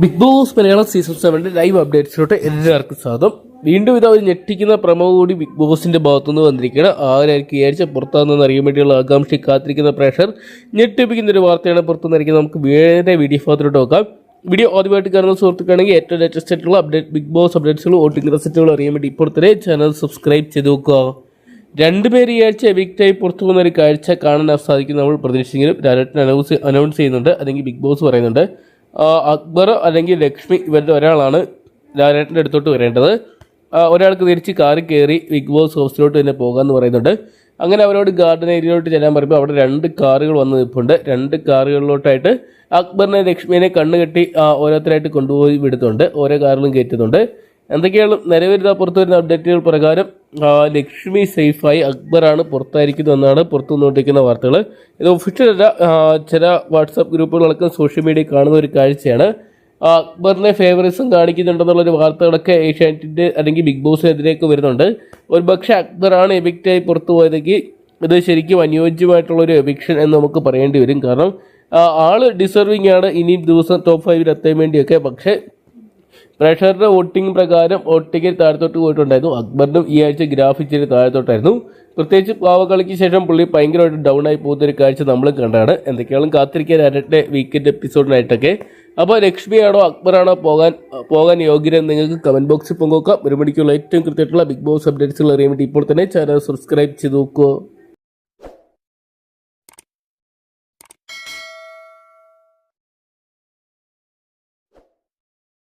Big Boss Malayalam season സെവന്റെ live അപ്ഡേറ്റ്സിലോട്ട് എല്ലാവർക്കും സ്വാഗതം. വീണ്ടും ഇത് അവർ ഞെട്ടിക്കുന്ന പ്രമോ കൂടി ബിഗ് ബോസിന്റെ ഭാഗത്തുനിന്ന് വന്നിരിക്കുകയാണ്. ആരായിരിക്കും വിചാരിച്ച പുറത്താകുന്നതെന്ന് അറിയാൻ വേണ്ടിയുള്ള ആകാംക്ഷ കാത്തിരിക്കുന്ന പ്രേക്ഷകർ ഞെട്ടിപ്പിക്കുന്ന ഒരു വാർത്തയാണ് പുറത്തുനിന്നിരിക്കുന്നത് നമുക്ക് വേറെ വീഡിയോ ഭാഗത്തിലോട്ട് നോക്കാം. വീഡിയോ ആദ്യമായിട്ട് കാണുന്ന സുഹൃത്തുക്കാണെങ്കിൽ ഏറ്റവും ലേറ്റസ്റ്റ് ആയിട്ടുള്ള അപ്ഡേറ്റ് ബിഗ് ബോസ് അപ്ഡേറ്റ്സുകളും വോട്ടിംഗ് റിസൾട്ടുകളും അറിയാൻ വേണ്ടി ഇപ്പോൾ തന്നെ ചാനൽ സബ്സ്ക്രൈബ് ചെയ്ത് നോക്കുക രണ്ടുപേര് ഈ ആഴ്ച എവിക്റ്റായി പുറത്തു പോകുന്ന ഒരു കാഴ്ച കാണാൻ സാധിക്കും നമ്മൾ പ്രതീക്ഷിച്ചെങ്കിലും രാജേട്ടൻ അനൗൺസ് അനൗൺസ് ചെയ്യുന്നുണ്ട്. അല്ലെങ്കിൽ ബിഗ് ബോസ് പറയുന്നുണ്ട്. അക്ബർ അല്ലെങ്കിൽ ലക്ഷ്മി ഇവരുടെ ഒരാളാണ് ലാലേട്ടന്റെ അടുത്തോട്ട് വരേണ്ടത്. ഒരാൾക്ക് തിരിച്ച് കാറി കയറി ബിഗ് ബോസ് ഹൗസിലോട്ട് തന്നെ പോകാമെന്ന് പറയുന്നുണ്ട്. അങ്ങനെ അവരോട് ഗാർഡൻ ഏരിയയിലോട്ട് ചെല്ലാൻ പറയുമ്പോൾ അവിടെ രണ്ട് കാറുകൾ വന്ന് നിൽപ്പുണ്ട്. രണ്ട് കാറുകളിലോട്ടായിട്ട് അക്ബറിനെ ലക്ഷ്മിനെ കണ്ണുകെട്ടി ഓരോരുത്തരായിട്ട് കൊണ്ടുപോയി വിടുന്നുണ്ട്. ഓരോ കാറിലും കയറ്റുന്നുണ്ട്. എന്തൊക്കെയാണ് നിലവിൽ പുറത്തു വരുന്ന അപ്ഡേറ്റുകൾ പ്രകാരം ലക്ഷ്മി സേഫായി അക്ബറാണ് പുറത്തായിരിക്കുന്നു എന്നാണ് പുറത്തു വന്നുകൊണ്ടിരിക്കുന്ന വാർത്തകൾ ഇത് ഒഫീഷ്യൽ അല്ല. ചില വാട്സാപ്പ് ഗ്രൂപ്പുകളൊക്കെ സോഷ്യൽ മീഡിയ കാണുന്ന ഒരു കാഴ്ചയാണ്. അക്ബറിനെ ഫേവറിസം കാണിക്കുന്നുണ്ടെന്നുള്ളൊരു വാർത്തകളൊക്കെ ഏഷ്യാനെറ്റിന്റെ അല്ലെങ്കിൽ ബിഗ് ബോസിനെതിരെയൊക്കെ വരുന്നുണ്ട്. ഒരു പക്ഷേ അക്ബറാണ് എവിക്റ്റായി പുറത്തു പോയതെങ്കിൽ ഇത് ശരിക്കും അനുയോജ്യമായിട്ടുള്ളൊരു എവിക്ഷൻ എന്ന് നമുക്ക് പറയേണ്ടി വരും. കാരണം ആൾ ഡിസർവിങ് ആണ്. ഇനിയും ദിവസം ടോപ്പ് ഫൈവിൽ എത്താൻ വേണ്ടിയൊക്കെ. പക്ഷേ പ്രേക്ഷകരുടെ വോട്ടിംഗ് പ്രകാരം ഒട്ടിക്കൽ താഴത്തോട്ട് പോയിട്ടുണ്ടായിരുന്നു. അക്ബറിനും ഈ ആഴ്ച ഗ്രാഫ് ഇച്ചിരി താഴത്തോട്ടായിരുന്നു. പ്രത്യേകിച്ച് പാവകളിക്ക് ശേഷം പുള്ളി ഭയങ്കരമായിട്ട് ഡൗൺ ആയി പോകുന്ന ഒരു കാഴ്ച നമ്മൾ കണ്ടാണ്. എന്തൊക്കെയാണ് കാത്തിരിക്കാൻ അരട്ടെ വീക്കെൻഡ് എപ്പിസോഡിനായിട്ടൊക്കെ അപ്പോൾ ലക്ഷ്മിയാണോ അക്ബറാണോ പോകാൻ പോകാൻ യോഗ്യരെന്ന് നിങ്ങൾക്ക് കമന്റ് ബോക്സിൽ പങ്കുവെക്കാം. ഒരു മണിക്കുള്ള ഏറ്റവും കൃത്യമായിട്ടുള്ള ബിഗ് ബോസ് അപ്ഡേറ്റ്സുകൾ അറിയാൻ വേണ്ടി ഇപ്പോൾ തന്നെ ചാനൽ സബ്സ്ക്രൈബ് ചെയ്ത് നോക്കുക